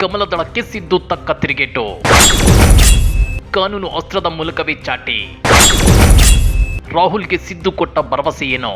ಕಮಲದಳಕ್ಕೆ ಸಿದ್ದು ತಕ್ಕ ತಿರುಗೇಟು. ಕಾನೂನು ಅಸ್ತ್ರದ ಮೂಲಕವೇ ಚಾಟಿ. ರಾಹುಲ್ಗೆ ಸಿದ್ದು ಕೊಟ್ಟ ಭರವಸೆ ಏನು?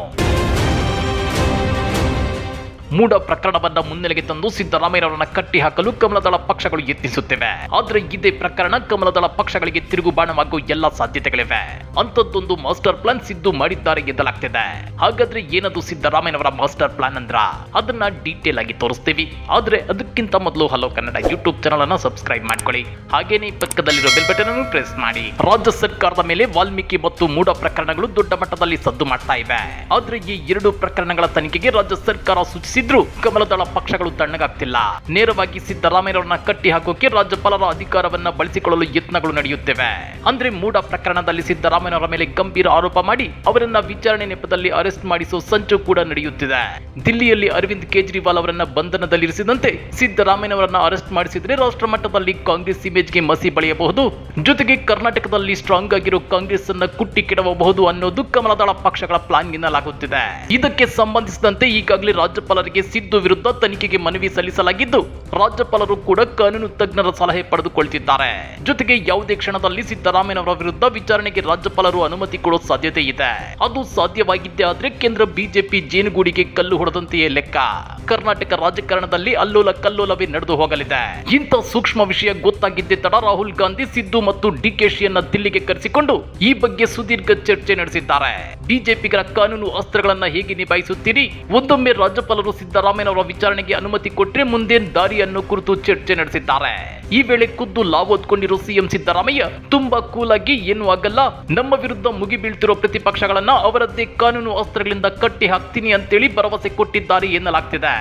ಮೂಡ ಪ್ರಕರಣವನ್ನ ಮುನ್ನೆಲೆಗೆ ತಂದು ಸಿದ್ದರಾಮಯ್ಯರವರನ್ನ ಕಟ್ಟಿ ಹಾಕಲು ಕಮಲದಳ ಪಕ್ಷಗಳು ಯತ್ನಿಸುತ್ತಿವೆ. ಆದ್ರೆ ಇದೇ ಪ್ರಕರಣ ಕಮಲದಳ ಪಕ್ಷಗಳಿಗೆ ತಿರುಗುಬಾಣವಾಗುವ ಎಲ್ಲ ಸಾಧ್ಯತೆಗಳಿವೆ. ಅಂತದ್ದೊಂದು ಮಾಸ್ಟರ್ ಪ್ಲಾನ್ ಸಿದ್ದು ಮಾಡಿದ್ದಾರೆ ಎನ್ನಲಾಗ್ತಿದೆ. ಹಾಗಾದ್ರೆ ಏನದು ಸಿದ್ದರಾಮಯ್ಯನವರ ಮಾಸ್ಟರ್ ಪ್ಲಾನ್ ಅಂದ್ರ? ಅದನ್ನ ಡೀಟೇಲ್ ಆಗಿ ತೋರಿಸ್ತೀವಿ. ಆದ್ರೆ ಅದಕ್ಕಿಂತ ಮೊದಲು ಹಲೋ ಕನ್ನಡ ಯೂಟ್ಯೂಬ್ ಚಾನಲ್ ಅನ್ನ ಸಬ್ಸ್ಕ್ರೈಬ್ ಮಾಡ್ಕೊಳ್ಳಿ. ಹಾಗೇನೆ ಪಕ್ಕದಲ್ಲಿರೋ ಬೆಲ್ ಬಟನ್ ಅನ್ನು ಪ್ರೆಸ್ ಮಾಡಿ. ರಾಜ್ಯ ಸರ್ಕಾರದ ಮೇಲೆ ವಾಲ್ಮೀಕಿ ಮತ್ತು ಮೂಡ ಪ್ರಕರಣಗಳು ದೊಡ್ಡ ಮಟ್ಟದಲ್ಲಿ ಸದ್ದು ಮಾಡ್ತಾ ಇವೆ. ಆದ್ರೆ ಈ ಎರಡು ಪ್ರಕರಣಗಳ ತನಿಖೆಗೆ ರಾಜ್ಯ ಸರ್ಕಾರ ಸೂಚಿಸಿದ್ರು ಕಮಲದಳ ಪಕ್ಷಗಳು ತಣ್ಣಗಾಗ್ತಿಲ್ಲ. ನೇರವಾಗಿ ಸಿದ್ದರಾಮಯ್ಯವರನ್ನ ಕಟ್ಟಿ ಹಾಕೋಕೆ ರಾಜ್ಯಪಾಲರ ಅಧಿಕಾರವನ್ನ ಬಳಸಿಕೊಳ್ಳಲು ಯತ್ನಗಳು ನಡೆಯುತ್ತಿವೆ. ಅಂದ್ರೆ ಮೂಡ ಪ್ರಕರಣದಲ್ಲಿ ಸಿದ್ದರಾಮಯ್ಯನವರ ಮೇಲೆ ಗಂಭೀರ ಆರೋಪ ಮಾಡಿ ಅವರನ್ನ ವಿಚಾರಣೆ ನೆಪದಲ್ಲಿ ಅರೆಸ್ಟ್ ಮಾಡಿಸುವ ಸಂಚು ಕೂಡ ನಡೆಯುತ್ತಿದೆ. ದಿಲ್ಲಿಯಲ್ಲಿ ಅರವಿಂದ್ ಕೇಜ್ರಿವಾಲ್ ಅವರನ್ನ ಬಂಧನದಲ್ಲಿರಿಸಿದಂತೆ ಸಿದ್ದರಾಮಯ್ಯನವರನ್ನ ಅರೆಸ್ಟ್ ಮಾಡಿಸಿದ್ರೆ ರಾಷ್ಟ್ರ ಮಟ್ಟದಲ್ಲಿ ಕಾಂಗ್ರೆಸ್ ಇಮೇಜ್ಗೆ ಮಸಿ ಬಳಿಯಬಹುದು. ಜೊತೆಗೆ ಕರ್ನಾಟಕದಲ್ಲಿ ಸ್ಟ್ರಾಂಗ್ ಆಗಿರೋ ಕಾಂಗ್ರೆಸ್ ಅನ್ನ ಕುಟ್ಟಿ ಕೆಡವಬಹುದು ಅನ್ನೋದು ಕಮಲದಳ ಪಕ್ಷಗಳ ಪ್ಲಾನ್ ಎನ್ನಲಾಗುತ್ತಿದೆ. ಇದಕ್ಕೆ ಸಂಬಂಧಿಸಿದಂತೆ ಈಗಾಗಲೇ ರಾಜ್ಯಪಾಲರಿಗೆ ಸಿದ್ದು ವಿರುದ್ಧ ತನಿಖೆಗೆ ಮನವಿ ಸಲ್ಲಿಸಲಾಗಿದ್ದು, ರಾಜ್ಯಪಾಲರು ಕೂಡ ಕಾನೂನು ತಜ್ಞರ ಸಲಹೆ ಪಡೆದುಕೊಳ್ತಿದ್ದಾರೆ. ಜೊತೆಗೆ ಯಾವುದೇ ಕ್ಷಣದಲ್ಲಿ ಸಿದ್ದರಾಮಯ್ಯನವರ ವಿರುದ್ಧ ವಿಚಾರಣೆಗೆ ರಾಜ್ಯಪಾಲರು ಅನುಮತಿ ಕೊಡೋ ಸಾಧ್ಯತೆ ಇದೆ. ಅದು ಸಾಧ್ಯವಾಗಿದ್ದೇ ಆದ್ರೆ ಕೇಂದ್ರ ಬಿಜೆಪಿ ಜೇನುಗೂಡಿಗೆ ಕಲ್ಲು ಹೊಡೆದಂತೆಯೇ ಲೆಕ್ಕ. ಕರ್ನಾಟಕ ರಾಜಕಾರಣದಲ್ಲಿ ಅಲ್ಲೋಲ ಕಲ್ಲೋಲವೇ ನಡೆದು ಹೋಗಲಿದೆ. ಇಂಥ ಸೂಕ್ಷ್ಮ ವಿಷಯ ಗೊತ್ತಾಗಿದ್ದೇ ತಡ ರಾಹುಲ್ ಗಾಂಧಿ, ಸಿದ್ದು ಮತ್ತು ಡಿಕೆಶಿಯನ್ನ ದಿಲ್ಲಿಗೆ ಕರೆಸಿಕೊಂಡು ಈ ಬಗ್ಗೆ ಸುದೀರ್ಘ ಚರ್ಚೆ ನಡೆಸಿದ್ದಾರೆ. ಬಿಜೆಪಿಗರ ಕಾನೂನು ಅಸ್ತ್ರಗಳನ್ನ ಹೇಗೆ ನಿಭಾಯಿಸುತ್ತೀರಿ? ಒಂದೊಮ್ಮೆ ರಾಜ್ಯಪಾಲರು ಸಿದ್ದರಾಮಯ್ಯನವರ ವಿಚಾರಣೆಗೆ ಅನುಮತಿ ಕೊಟ್ಟರೆ ಮುಂದೆ ದಾರಿಯನ್ನು ಕುರಿತು ಚರ್ಚೆ ನಡೆಸಿದ್ದಾರೆ. ಈ ವೇಳೆ ಖುದ್ದು ಲಾಭ ಓದ್ಕೊಂಡಿರೋ ಸಿಎಂ ಸಿದ್ದರಾಮಯ್ಯ ತುಂಬಾ ಕೂಲ್ ಆಗಿ ಏನೂ ಆಗಲ್ಲ, ನಮ್ಮ ವಿರುದ್ಧ ಮುಗಿ ಬೀಳ್ತಿರೋ ಪ್ರತಿಪಕ್ಷಗಳನ್ನ ಅವರದ್ದೇ ಕಾನೂನು ಅಸ್ತ್ರಗಳಿಂದ ಕಟ್ಟಿ ಹಾಕ್ತೀನಿ ಅಂತೇಳಿ ಭರವಸೆ ಕೊಟ್ಟಿದ್ದಾರೆ ಎನ್ನಲಾಗ್ತಿದೆ.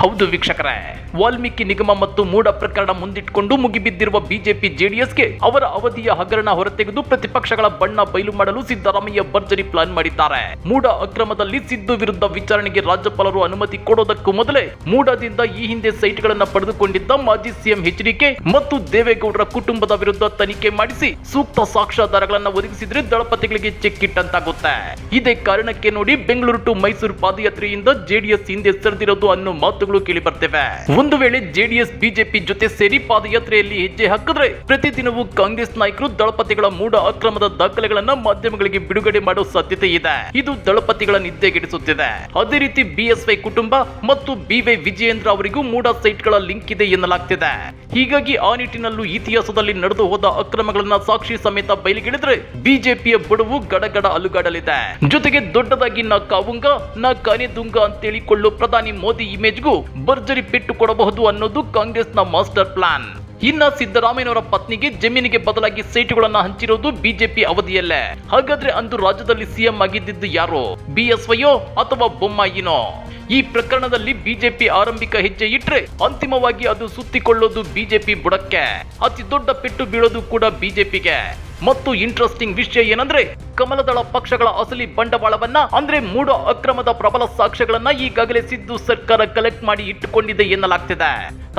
ಹೌದು ವೀಕ್ಷಕರೇ, ವಾಲ್ಮೀಕಿ ನಿಗಮ ಮತ್ತು ಮೂಡ ಪ್ರಕರಣ ಮುಂದಿಟ್ಕೊಂಡು ಮುಗಿಬಿದ್ದಿರುವ ಬಿಜೆಪಿ ಜೆಡಿಎಸ್ಗೆ ಅವರ ಅವಧಿಯ ಹಗರಣ ಹೊರತೆಗೆದು ಪ್ರತಿಪಕ್ಷಗಳ ಬಣ್ಣ ಬಯಲು ಮಾಡಲು ಸಿದ್ದರಾಮಯ್ಯ ಭರ್ಜರಿ ಪ್ಲಾನ್ ಮಾಡಿದ್ದಾರೆ. ಮೂಡ ಅಕ್ರಮದಲ್ಲಿ ಸಿದ್ದು ವಿರುದ್ಧ ವಿಚಾರಣೆಗೆ ರಾಜ್ಯಪಾಲರು ಅನುಮತಿ ಕೊಡೋದಕ್ಕೂ ಮೊದಲೇ ಮೂಡದಿಂದ ಈ ಹಿಂದೆ ಸೈಟ್ಗಳನ್ನು ಪಡೆದುಕೊಂಡಿದ್ದ ಮಾಜಿ ಸಿಎಂ ಎಚ್ಡಿಕೆ ಮತ್ತು ದೇವೇಗೌಡರ ಕುಟುಂಬದ ವಿರುದ್ಧ ತನಿಖೆ ಮಾಡಿಸಿ ಸೂಕ್ತ ಸಾಕ್ಷ್ಯಾಧಾರಗಳನ್ನ ಒದಗಿಸಿದ್ರೆ ದಳಪತಿಗಳಿಗೆ ಚೆಕ್ ಇಟ್ಟಂತಾಗುತ್ತೆ ಇದೇ ಕಾರಣಕ್ಕೆ ನೋಡಿ ಬೆಂಗಳೂರು ಟು ಮೈಸೂರು ಪಾದಯಾತ್ರೆಯಿಂದ ಜೆಡಿಎಸ್ ಹಿಂದೆ ಸರಿದಿರೋದು ಅನ್ನೋ ಮಾತುಗಳು ಕೇಳಿ ಬರ್ತೇವೆ. ಒಂದು ವೇಳೆ ಜೆಡಿಎಸ್, ಬಿಜೆಪಿ ಜೊತೆ ಸೇರಿ ಪಾದಯಾತ್ರೆಯಲ್ಲಿ ಹೆಜ್ಜೆ ಹಾಕಿದ್ರೆ ಪ್ರತಿದಿನವೂ ಕಾಂಗ್ರೆಸ್ ನಾಯಕರು ದಳಪತಿಗಳ ಮೂಡ ಅಕ್ರಮದ ದಾಖಲೆಗಳನ್ನ ಮಾಧ್ಯಮಗಳಿಗೆ ಬಿಡುಗಡೆ ಮಾಡೋ ಸಾಧ್ಯತೆ ಇದೆ. ಇದು ದಳಪತಿಗಳ ನಿದ್ದೆಗೆಡಿಸುತ್ತಿದೆ. ಅದೇ ರೀತಿ ಬಿಎಸ್ವೈ ಕುಟುಂಬ ಮತ್ತು ಬಿವೈ ವಿಜಯೇಂದ್ರ ಅವರಿಗೂ ಮೂಡ ಸೈಟ್ಗಳ ಲಿಂಕ್ ಇದೆ ಎನ್ನಲಾಗ್ತಿದೆ. ಹೀಗಾಗಿ ಆ ನಿಟ್ಟಿನಲ್ಲೂ ಇತಿಹಾಸದಲ್ಲಿ ನಡೆದು ಹೋದ ಅಕ್ರಮಗಳನ್ನ ಸಾಕ್ಷಿ ಸಮೇತ ಬಯಲಿಗಿಳಿದ್ರೆ ಬಿಜೆಪಿಯ ಬಡವು ಗಡಗಡ ಅಲುಗಾಡಲಿದೆ. ಜೊತೆಗೆ ದೊಡ್ಡದಾಗಿ ನಾ ಕಾವುಂಗ, ನಾ ಕಾನೆದುಂಗ ಅಂತೇಳಿ ಕೊಳ್ಳೋ ಪ್ರಧಾನಿ ಮೋದಿ ಇಮೇಜ್ಗೂ ಭರ್ಜರಿ ಪೆಟ್ಟು ಕೊಡಬಹುದು ಅನ್ನೋದು ಕಾಂಗ್ರೆಸ್ನ ಮಾಸ್ಟರ್ ಪ್ಲಾನ್. ಇನ್ನ ಸಿದ್ದರಾಮಯ್ಯನವರ ಪತ್ನಿಗೆ ಜಮೀನಿಗೆ ಬದಲಾಗಿ ಸೀಟುಗಳನ್ನ ಹಂಚಿರೋದು ಬಿಜೆಪಿ ಅವಧಿಯಲ್ಲೇ. ಹಾಗಾದ್ರೆ ಅಂದು ರಾಜ್ಯದಲ್ಲಿ ಸಿಎಂ ಆಗಿದ್ದಿದ್ದು ಯಾರು? ಬಿಎಸ್ವೈಯೋ ಅಥವಾ ಬೊಮ್ಮಾಯಿನೋ? ಈ ಪ್ರಕರಣದಲ್ಲಿ ಬಿಜೆಪಿ ಆರಂಭಿಕ ಹೆಜ್ಜೆ ಇಟ್ರೆ ಅಂತಿಮವಾಗಿ ಅದು ಸುತ್ತಿಕೊಳ್ಳೋದು ಬಿಜೆಪಿ ಬುಡಕ್ಕೆ. ಅತಿ ದೊಡ್ಡ ಪೆಟ್ಟು ಬೀಳೋದು ಕೂಡ ಬಿಜೆಪಿಗೆ. ಮತ್ತು ಇಂಟ್ರೆಸ್ಟಿಂಗ್ ವಿಷಯ ಏನಂದ್ರೆ ಕಮಲದಳ ಪಕ್ಷಗಳ ಅಸಲಿ ಬಂಡವಾಳವನ್ನ, ಅಂದ್ರೆ ಮೂಡ ಅಕ್ರಮದ ಪ್ರಬಲ ಸಾಕ್ಷ್ಯಗಳನ್ನ ಈಗಾಗಲೇ ಸಿದ್ದು ಸರ್ಕಾರ ಕಲೆಕ್ಟ್ ಮಾಡಿ ಇಟ್ಟುಕೊಂಡಿದೆ ಎನ್ನಲಾಗ್ತಿದೆ.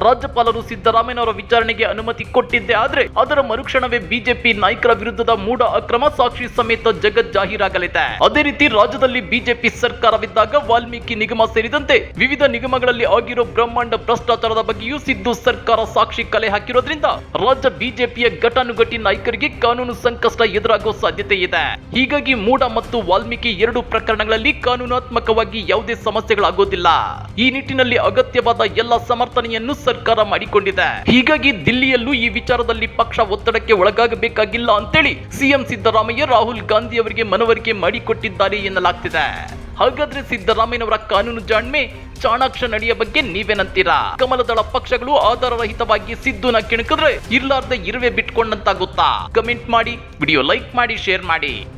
ರಾಜ್ಯಪಾಲರು ಸಿದ್ದರಾಮಯ್ಯನವರ ವಿಚಾರಣೆಗೆ ಅನುಮತಿ ಕೊಟ್ಟಿದ್ದೆ ಆದ್ರೆ ಅದರ ಮರುಕ್ಷಣವೇ ಬಿಜೆಪಿ ನಾಯಕರ ವಿರುದ್ಧದ ಮೂಡ ಅಕ್ರಮ ಸಾಕ್ಷಿ ಸಮೇತ ಜಗತ್ ಜಾಹೀರಾಗಲಿದೆ. ಅದೇ ರೀತಿ ರಾಜ್ಯದಲ್ಲಿ ಬಿಜೆಪಿ ಸರ್ಕಾರವಿದ್ದಾಗ ವಾಲ್ಮೀಕಿ ನಿಗಮ ಸೇರಿದಂತೆ ವಿವಿಧ ನಿಗಮಗಳಲ್ಲಿ ಆಗಿರೋ ಬ್ರಹ್ಮಾಂಡ ಭ್ರಷ್ಟಾಚಾರದ ಬಗ್ಗೆಯೂ ಸಿದ್ದು ಸರ್ಕಾರ ಸಾಕ್ಷಿ ಕಲೆ ಹಾಕಿರೋದ್ರಿಂದ ರಾಜ್ಯ ಬಿಜೆಪಿಯ ಘಟಾನುಘಟಿ ನಾಯಕರಿಗೆ ಕಾನೂನು ಸಂಕಷ್ಟ ಎದುರಾಗುವ ಸಾಧ್ಯತೆ ಇದೆ. ಹೀಗಾಗಿ ಮೂಡ ಮತ್ತು ವಾಲ್ಮೀಕಿ ಎರಡು ಪ್ರಕರಣಗಳಲ್ಲಿ ಕಾನೂನಾತ್ಮಕವಾಗಿ ಯಾವುದೇ ಸಮಸ್ಯೆಗಳಾಗೋದಿಲ್ಲ. ಈ ನಿಟ್ಟಿನಲ್ಲಿ ಅಗತ್ಯವಾದ ಎಲ್ಲ ಸಮರ್ಥನೆಯನ್ನು ಸರ್ಕಾರ ಮಾಡಿಕೊಂಡಿದೆ. ಹೀಗಾಗಿ ದಿಲ್ಲಿಯಲ್ಲೂ ಈ ವಿಚಾರದಲ್ಲಿ ಪಕ್ಷ ಒತ್ತಡಕ್ಕೆ ಒಳಗಾಗಬೇಕಾಗಿಲ್ಲ ಅಂತೇಳಿ ಸಿಎಂ ಸಿದ್ದರಾಮಯ್ಯ ರಾಹುಲ್ ಗಾಂಧಿ ಅವರಿಗೆ ಮನವರಿಕೆ ಮಾಡಿಕೊಟ್ಟಿದ್ದಾರೆ ಎನ್ನಲಾಗ್ತಿದೆ. ಹಾಗಾದ್ರೆ ಸಿದ್ದರಾಮಯ್ಯನವರ ಕಾನೂನು ಜಾಣ್ಮೆ ಚಾಣಾಕ್ಷ ನಡೆಯ ಬಗ್ಗೆ ನೀವೇನಂತೀರಾ? ಕಮಲದಳ ಪಕ್ಷಗಳು ಆಧಾರರಹಿತವಾಗಿ ಸಿದ್ದುನ ಕೆಣಕಿದ್ರೆ ಇರ್ಲಾರ್ದ ಇರುವೆ ಬಿಟ್ಕೊಂಡಂತಾಗುತ್ತಾ? ಕಮೆಂಟ್ ಮಾಡಿ, ವಿಡಿಯೋ ಲೈಕ್ ಮಾಡಿ, ಶೇರ್ ಮಾಡಿ.